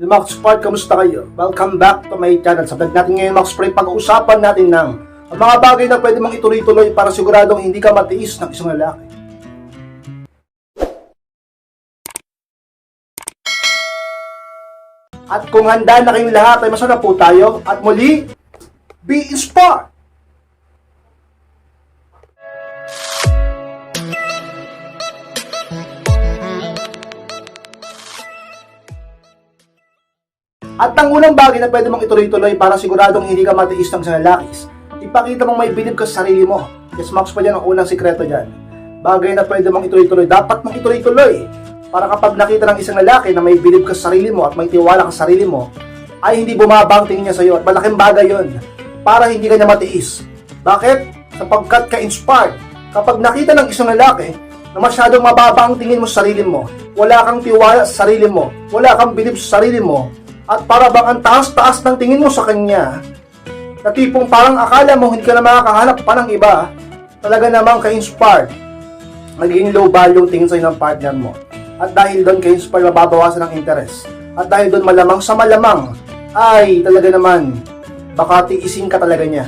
Max Spark, kamusta kayo? Welcome back to my channel. Sa vlog natin ngayon, Max Spark, pag-uusapan natin ng mga bagay na pwede mong ituloy-tuloy para siguradong hindi ka matiis ng isang lalaki. At kung handa na kayong lahat, ay masarap po tayo. At muli, be inspired! At ang unang bagay na pwede mong ituloy-tuloy para siguradong hindi ka matiis ng isang lalaki, ipakita mong may bilib ka sa sarili mo. Yes, Max pa dyan ang unang sikreto dyan. Bagay na pwede mong ituloy-tuloy, dapat mong ituloy-tuloy. Para kapag nakita ng isang lalaki na may bilib ka sa sarili mo at may tiwala ka sa sarili mo, ay hindi bumaba ang tingin niya sa iyo at malaking bagay yon para hindi ka niya matiis. Bakit? Sapagkat ka-inspired. Kapag nakita ng isang lalaki na masyadong mababa ang tingin mo sa sarili mo, wala kang tiwala sa sarili mo, wala kang bilib sa sarili mo, at para bang ang taas-taas ng tingin mo sa kanya, na tipong parang akala mo hindi ka na makakahanap pa ng iba, talaga namang ka-inspired. Magiging low value tingin sa'yo ng partner mo. At dahil doon ka-inspired, mababawasan ng interest. At dahil doon malamang sa malamang, ay talaga naman, baka tiisin ka talaga niya.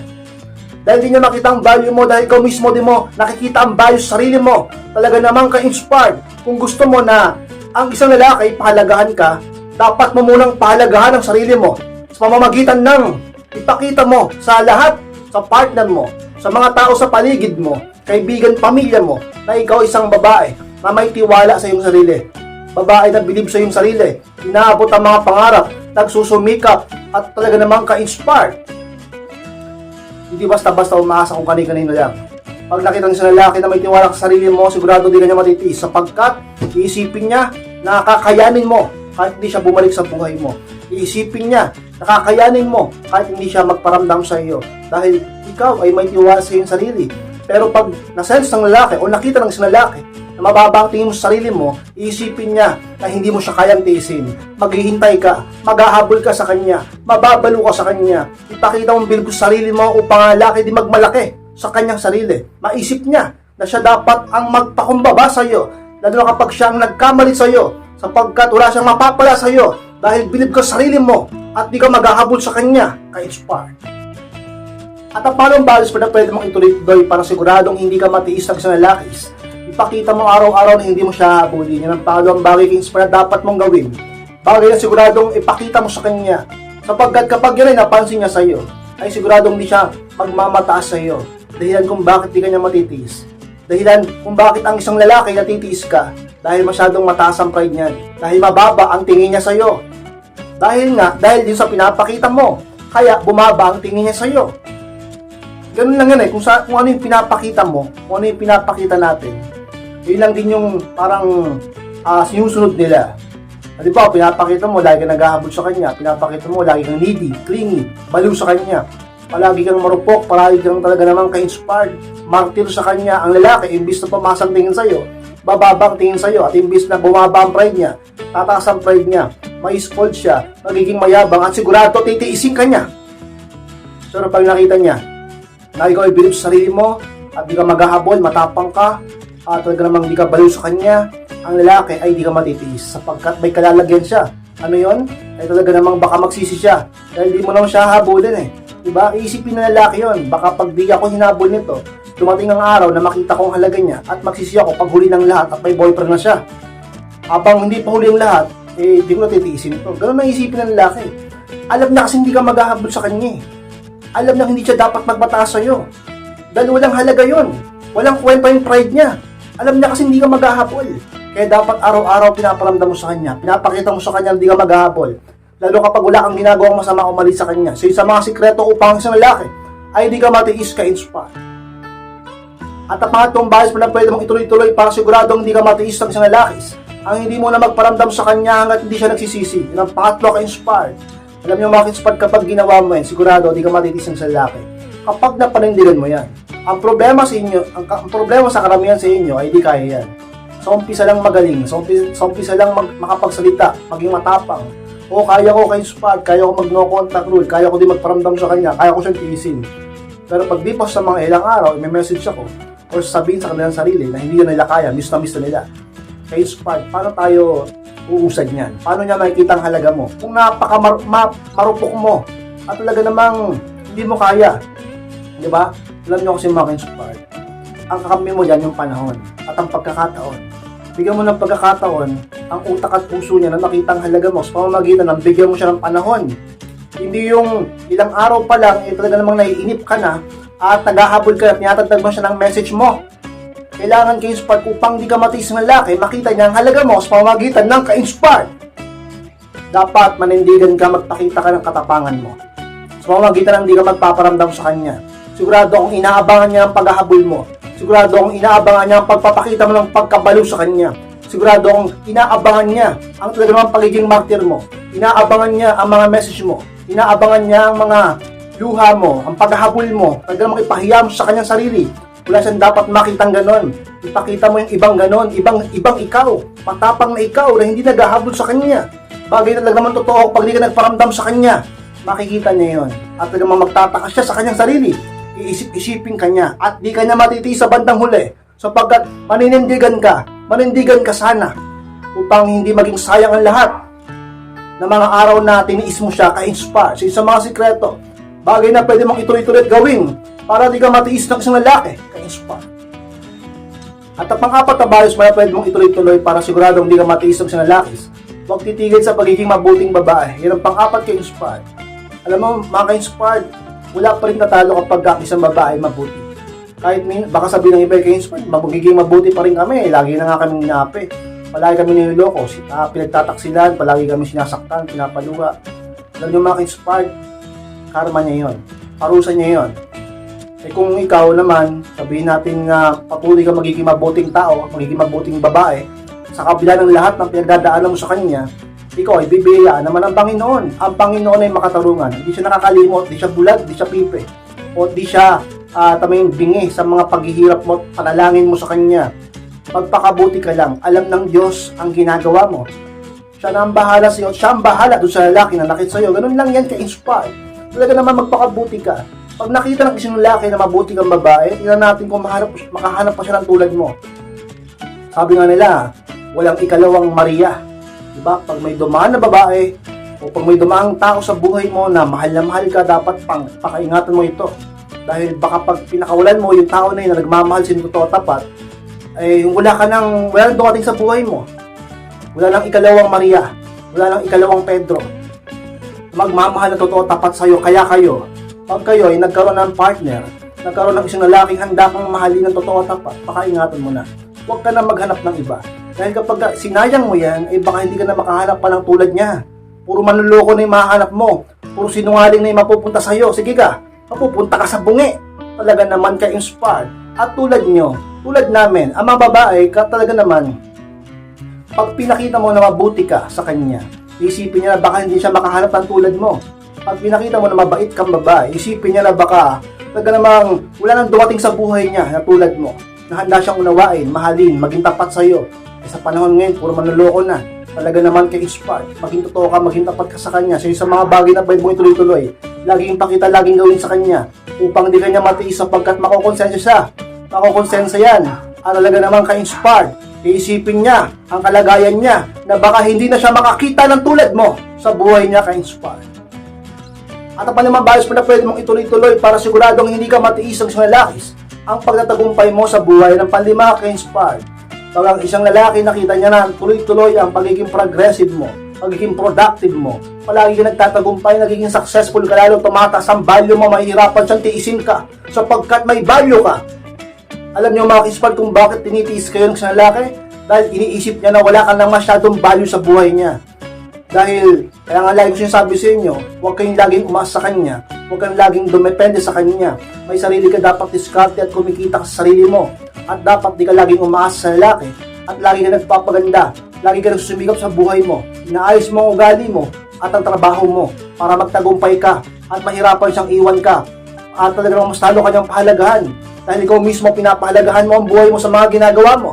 Dahil di niya makita ang value mo, dahil ikaw mismo di mo nakikita ang value sa sarili mo, talaga namang ka-inspired. Kung gusto mo na ang isang lalaki, pahalagahan ka, dapat mo munang pahalagahan ang sarili mo sa pamamagitan ng ipakita mo sa lahat, sa partner mo, sa mga tao sa paligid mo, kaibigan, pamilya mo, na ikaw isang babae na may tiwala sa iyong sarili. Babae na bilib sa iyong sarili, inaabot ang mga pangarap, nagsusumikap, at talaga namang ka-inspired. Hindi basta-basta umaasa kung kanino-kanino lang. Pag nakita ng isang lalaki na may tiwala sa sarili mo, sigurado di ka niya matitiis sapagkat iisipin niya na kakayanin mo kahit hindi siya bumalik sa buhay mo. Iisipin niya, nakakayanin mo kahit hindi siya magparamdam sa iyo. Dahil ikaw ay may tiwala sa iyong sarili. Pero pag nasense ng lalaki o nakita ng isang lalaki na mababa ang tingin mo sa sarili mo, iisipin niya na hindi mo siya kayang tiisin. Maghihintay ka, maghahabol ka sa kanya, mababalo ka sa kanya. Ipakita mong bilib sa sarili mo upang ang lalaki di magmalaki sa kanyang sarili. Maisip niya na siya dapat ang magpakumbaba sa iyo, lalo kapag siya ang nagkamali sa iyo, sapagkat wala siyang mapapala sa iyo dahil bilib ka sa sarili mo at di ka maghahabol sa kanya, ka-inspired. At ang panong balis pa na pwede mong ituloy para siguradong hindi ka matiis ng isang lalaki, ipakita mo araw-araw na hindi mo siya habulin. Yan ang pangalawang bagay ka-inspired na dapat mong gawin. Bagay na siguradong ipakita mo sa kanya. Sapagkat kapag yun ay napansin niya sa iyo, ay siguradong hindi siya magmamataas sa iyo. Dahilan kung bakit di ka niya matitiis. Dahilan kung bakit ang isang lalaki natitiis ka dahil masyadong mataas ang pride niyan. Dahil mababa ang tingin niya sa iyo. Dahil nga, dahil din sa pinapakita mo, kaya bumaba ang tingin niya sa iyo. Ganun lang yan eh, kung, sa, kung ano yung pinapakita mo, kung ano yung pinapakita natin, yun lang din yung parang ah, sinusunod nila. Di ba, pinapakita mo, lagi naghahabol sa kanya, pinapakita mo, lagi kang needy, clingy, baliw sa kanya, palagi kang marupok, palagi kang talaga namang ka-inspired, martir sa kanya, ang lalaki, imbis na pumasang tingin sa'yo, bababang tingin sa'yo, at imbis na bumaba ang pride niya, tataas ang pride niya, may spoiled siya, magiging mayabang, at sigurado titiisin ka niya. Pero pag nakita niya, na ikaw ay bilib sa sarili mo, at di ka maghahabol, matapang ka, at talaga namang di ka baliw sa kanya, ang lalaki ay di ka matitiis sapagkat may kalalagyan siya. Ano yon? Ay talaga namang baka magsisi siya dahil di mo naman siya habulin eh. Diba? Iisipin na lalaki yon. Baka pag di ako hinabol nito, dumating ang araw na makita ko ang halaga niya at magsisi ako pag huli ng lahat at may boyfriend na siya. Habang hindi pa huli ang lahat, eh di ko natitiisin ito. Ganun ang isipin ng lalaki. Alam na kasi hindi ka maghahabol sa kanya eh. Alam na hindi siya dapat magbataas sa'yo. Dahil walang halaga yon. Walang kwenta yung pride niya. Alam niya kasi hindi ka maghahabol. Kaya dapat araw-araw pinaparamdam mo sa kanya. Pinapakita mo sa kanya hindi ka maghahabol. Lalo kapag wala kang ginagawang masama o mali sa kanya. So sa mga sikreto upang sa lalaki ay hindi ka matiis ka inspire. At ang pangatong bahis mo na pwede mong ituloy-tuloy para siguradong hindi ka matiis ng isang lalaki. Ang hindi mo na magparamdam sa kanya hanggat hindi siya nagsisisi. Yan ang pangatlo ka inspired. Alam niyo mga inspired kapag ginawa mo yan, sigurado hindi ka matitis ng isang lalaki. Kapag napanindigan mo yan. Ang problema sa inyo, ang, ang problema sa karamihan sa inyo ay di kaya yan. Sa umpisa lang magaling, sa umpisa, sa umpisa lang mag, makapagsalita, maging matapang. O kaya ko kay Spad, kaya ko mag no contact rule, kaya ko din magparamdam sa kanya, kaya ko siyang tiisin. Pero pag di pa sa mga ilang araw, may message ako, or sabihin sa kanilang sarili na hindi na nila kaya, miss na miss na nila. Kay Spad, paano tayo uusad niyan? Paano niya makikita ang halaga mo? Kung napaka mar- ma- marupok mo at talaga namang hindi mo kaya, di ba? Alam niyo kasi mga inspired, ang kakampi mo dyan yung panahon at ang pagkakataon. Bigyan mo ng pagkakataon ang utak at puso niya na makita ang halaga mo sa pamamagitan ng bigyan mo siya ng panahon. Hindi yung ilang araw pa lang, eh, talaga namang naiinip ka na at naghahabol ka at niyatagdag mo siya ng message mo. Kailangan ka-inspired upang di ka matiis ng lalaki, makita niya ang halaga mo sa pamamagitan ng ka-inspired. Dapat manindigan ka, magpakita ka ng katapangan mo. Sa pamamagitan ng di ka magpaparamdam sa kanya. Sigurado akong inaabangan niya ang paghahabol mo. Sigurado akong inaabangan niya ang pagpapakita mo ng pagkabalo sa kanya. Sigurado akong inaabangan niya ang talaga namang pagiging martyr mo. Inaabangan niya ang mga message mo. Inaabangan niya ang mga luha mo, ang paghahabol mo, talaga namang ipahiya mo sa kanyang sarili. Wala siyang dapat makitang ganon. Ipakita mo yung ibang ganon, ibang ibang ikaw, matapang na ikaw na hindi naghahabol sa kanya. Bagay talaga naman totoo pag hindi ka nagparamdam sa kanya. Makikita niya yon at talagang magtataka siya sa kanyang sarili. Iisip-isipin kanya at di kanya matitiis sa bandang huli sapagkat maninindigan ka, manindigan ka sana upang hindi maging sayang ang lahat ng mga araw na tiniis mo siya ka-inspire sa isang mga sikreto. Bagay na pwede mong ituloy-tuloy gawin para di ka matiis ng isang lalaki ka-inspire. At ang pang-apat na bias na pwede mong ituloy-tuloy para siguradong di ka matiis ng isang lalaki. Huwag titigil sa pagiging mabuting babae. Yan ang pang-apat ka-inspired. Alam mo, mga ka-inspired, wala pa rin natalo kapag ang isang babae mabuti. Kahit min, baka sabihin ng iba ka-inspired, magiging mabuti pa rin kami. Lagi na nga kami nape. Palagi kami niloloko. Uh, pinagtataksilan, palagi kami sinasaktan, pinapaluha. Alam niyo mga ka-inspired, karma niya yon. Parusa niya yon. Eh kung ikaw naman, sabihin natin na patuloy ka magiging mabuting tao, magiging mabuting babae, sa kabila ng lahat ng pinagdadaanan mo sa kanya, ikaw ay bibiyayaan naman ang Panginoon. Ang Panginoon ay makatarungan. Hindi siya nakakalimot, hindi siya bulag, hindi siya pipe. O hindi siya uh, tamayong bingi sa mga paghihirap mo at panalangin mo sa Kanya. Pagpakabuti ka lang, alam ng Diyos ang ginagawa mo. Siya na ang bahala sa iyo, siya ang bahala doon sa lalaki na nakit sa iyo. Ganun lang yan ka-inspire. Talaga naman magpakabuti ka. Pag nakita ng isang lalaki na mabuti kang babae, tingnan natin kung mahanap, makahanap pa siya ng tulad mo. Sabi nga nila, walang ikalawang Maria. Diba? Pag may dumaan na babae, o pag may dumaang tao sa buhay mo na mahal na mahal ka, dapat pang pakaingatan mo ito. Dahil baka pag pinakawalan mo yung tao na yun na nagmamahal sin totoo tapat, ay wala ka nang, wala nang dumating sa buhay mo. Wala nang ikalawang Maria. Wala nang ikalawang Pedro. Magmamahal na totoo tapat sa'yo, kaya kayo, pag kayo ay nagkaroon ng partner, nagkaroon ng isang lalaking handa kang mahalin ng totoo tapat, pakaingatan mo na. Huwag ka na maghanap ng iba. Dahil kapag sinayang mo yan, ay baka hindi ka na makahanap pa ng tulad niya. Puro manluloko na yung mahanap mo. Puro sinungaling na yung mapupunta sa'yo. Sige ka, mapupunta ka sa bungi. Talaga naman ka inspired. At tulad nyo, tulad namin, ang mga babae, ka talaga naman, pag pinakita mo na mabuti ka sa kanya, isipin niya na baka hindi siya makahanap ng tulad mo. Pag pinakita mo na mabait kang babae, isipin niya na baka talaga namang wala nang dumating sa buhay niya na tulad mo na handa siyang unawain, mahalin, maging tapat sa iyo. Eh, sa panahon ngayon, puro manloloko na. Talaga naman kay inspired. Maging totoo ka, maging tapat ka sa kanya. So, yung mga bagay na pwede mong ituloy-tuloy, laging pakita, laging gawin sa kanya upang di kanya matiis sapagkat makokonsensya siya. Makokonsensya yan. At talaga naman ka-inspired. Iisipin niya ang kalagayan niya na baka hindi na siya makakita ng tulad mo sa buhay niya ka-inspired. At ang panlimang bias mo na pwede mong ituloy-tuloy para siguradong hindi ka matiis ang isang lalakis ang pagtatagumpay mo sa buhay ng panlima ka-inspired. Ang isang lalaki nakita niya na tuloy-tuloy ang pagiging progressive mo, pagiging productive mo, palagi ka nagtatagumpay, nagiging successful ka lalo, tumataas ang value mo, mahihirapan siyang tiisin ka sapagkat may value ka. Alam niyo mga ka-inspired kung bakit tinitiis kayo ng isang lalaki? Dahil iniisip niya na wala ka nang masyadong value sa buhay niya. Dahil, kaya nga lagi ko sinasabi sa inyo, huwag kayong laging umasa sa kanya, huwag kang laging dumepende sa kanya. May sarili ka dapat diskarte at kumikita ka sa sarili mo. At dapat di ka laging umaasa sa lalaki at lagi ka nagpapaganda, lagi ka sumigap sa buhay mo, inaayos mo ang ugali mo at ang trabaho mo para magtagumpay ka at mahirapan siyang iwan ka at talagang mas talo kanyang pahalagahan dahil ikaw mismo pinapahalagahan mo ang buhay mo sa mga ginagawa mo.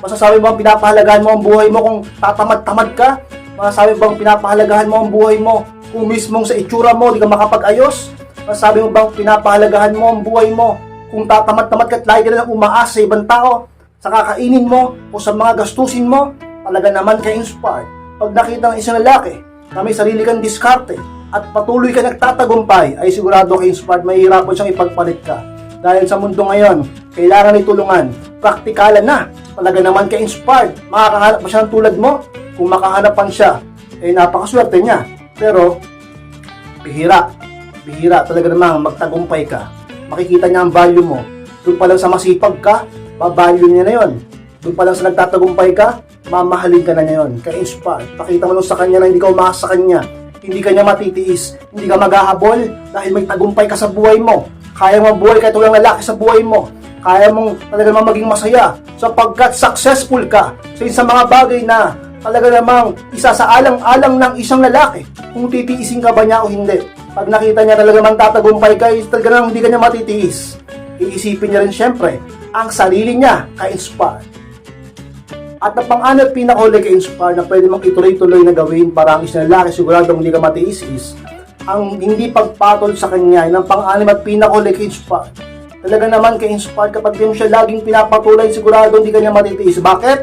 Masasabi mo ang pinapahalagahan mo ang buhay mo kung tatamad-tamad ka? Masasabi bang pinapahalagahan mo ang buhay mo kung mismong sa itsura mo di ka makapag-ayos? Masasabi mo bang pinapahalagahan mo ang buhay mo kung tatamad-tamad ka at lagi ka na lang umaasa sa ibang tao, sa kakainin mo o sa mga gastusin mo? Talaga naman ka inspired. pag nakita ng isang lalaki na may sarili kang diskarte at patuloy ka nagtatagumpay, ay sigurado kay inspired, mahihirapan siyang ipagpalit ka. Dahil sa mundo ngayon, kailangan itulungan. Praktikalan na. Talaga naman kay inspired. Makakahanap pa siya ng tulad mo. Kung makahanapan siya, eh napakaswerte niya. Pero, bihira. Bihira talaga namang magtagumpay ka. Makikita niya ang value mo. Doon pa lang sa masipag ka, babalyo niya na yon. Doon pa lang sa nagtatagumpay ka, mamahalin ka na niya yun. Kaya inspire. Pakita mo lang sa kanya na hindi ka umasa sa kanya. Hindi ka niya matitiis. Hindi ka maghahabol dahil may tagumpay ka sa buhay mo. Kaya mo buhay kahit walang lalaki sa buhay mo. Kaya mong talaga namang maging masaya sapagkat successful ka sa isang mga bagay na talaga namang isa sa alang-alang ng isang lalaki kung titiisin ka ba niya o hindi. Pag nakita niya talaga namang tatagumpay ka, is talaga namang hindi ka niya matitiis. Iisipin niya rin siyempre ang sarili niya ka-inspire. At ang pang-anim at pinakahuli ka-inspire na pwede mong ituloy-tuloy na gawin para ang isang lalaki siguradong hindi ka matiis is ang hindi pagpatol sa kanya. Ang pang-anim at pinakahuli ka-inspire. Talaga naman ka-inspire kapag di siya laging pinapatuloy sigurado hindi ka niya matitiis. Bakit?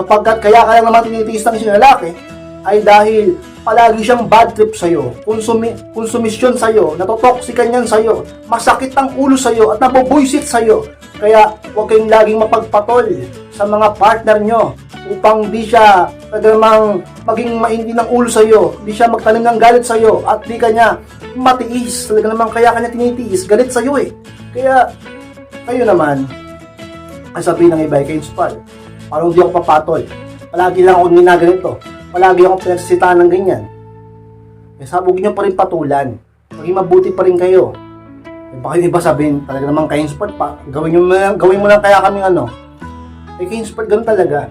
Sapagkat kaya kaya naman tinitiis ng isang lalaki ay dahil palagi siyang bad trip sa'yo, konsumi, konsumisyon sa'yo, natotoksikan yan sa'yo, masakit ang ulo sa'yo at nabubuisit sa'yo. Kaya huwag kayong laging mapagpatol sa mga partner nyo upang di siya tagamang maging maindi ng ulo sa'yo, di siya magtanim ng galit sa'yo at di kanya matiis. Talaga naman kaya kanya tinitiis, galit sa'yo eh. Kaya kayo naman, ang sabihin ng iba ay kayo inspire. Parang di ako papatol. Palagi lang ako ginaganito. Palagi ako pinagsisitaan ng ganyan. Eh, sabog nyo pa rin patulan. Maging mabuti pa rin kayo. Eh, baka yung iba sabihin, talaga naman kayo inspired pa. Gawin, na- gawin mo lang kaya kaming ano. Eh, kayo inspired ganun talaga.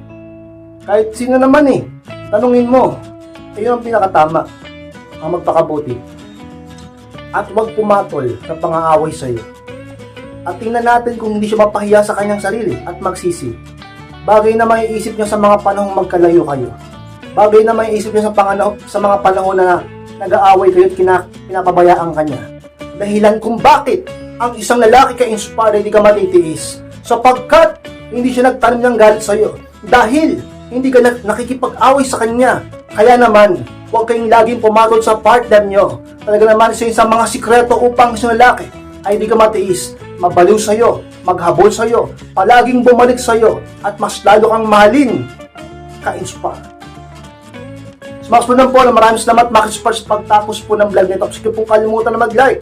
Kahit sino naman eh. Tanungin mo. Ayun ang pinakatama. Ang magpakabuti. At huwag pumatol sa pang-aaway sa'yo. At tingnan natin kung hindi siya mapahiya sa kanyang sarili at magsisi. Bagay na maiisip niya sa mga panahong magkalayo kayo. Bagay na maiisip niya sa, pangano, sa mga panahon na nag-aaway kayo at kina, pinapabayaan kanya. Dahilan kung bakit ang isang lalaki ka-inspire hindi ka matitiis. Sapagkat hindi siya nagtanim ng galit sa iyo. Dahil hindi ka na- nakikipag-away sa kanya. Kaya naman, huwag kayong laging pumatol sa partner nyo. Talaga naman sa isang mga sikreto upang isang lalaki ay hindi ka matiis, mabaliw sa'yo, maghabol sa'yo, palaging bumalik sa'yo, at mas lalo kang mahalin, ka-inspire. Smash po lang po na maraming salamat Makis First pagtapos po ng vlog nito. Sige po kalimutan na mag-like.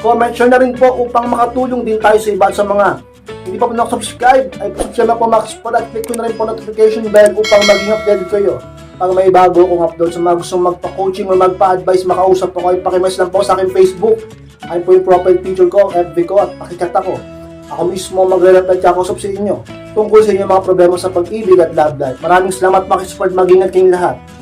Comment, share na rin po upang makatulong din tayo sa iba sa mga hindi pa po nakasubscribe. Ay subscribe na po Makis First at click ko na rin po notification bell upang maging updated kayo. Pag may bago kong upload sa mga gustong magpa-coaching o magpa-advise, makausap po kayo, pakimess lang po sa aking Facebook. Ay po yung profile picture ko, FB ko at pakikata ko. Ako mismo magre-reply at kakusap sa inyo tungkol sa inyong mga problema sa pag-ibig at love life. Maraming salamat Makis Ford, mag-ingat kayong lahat.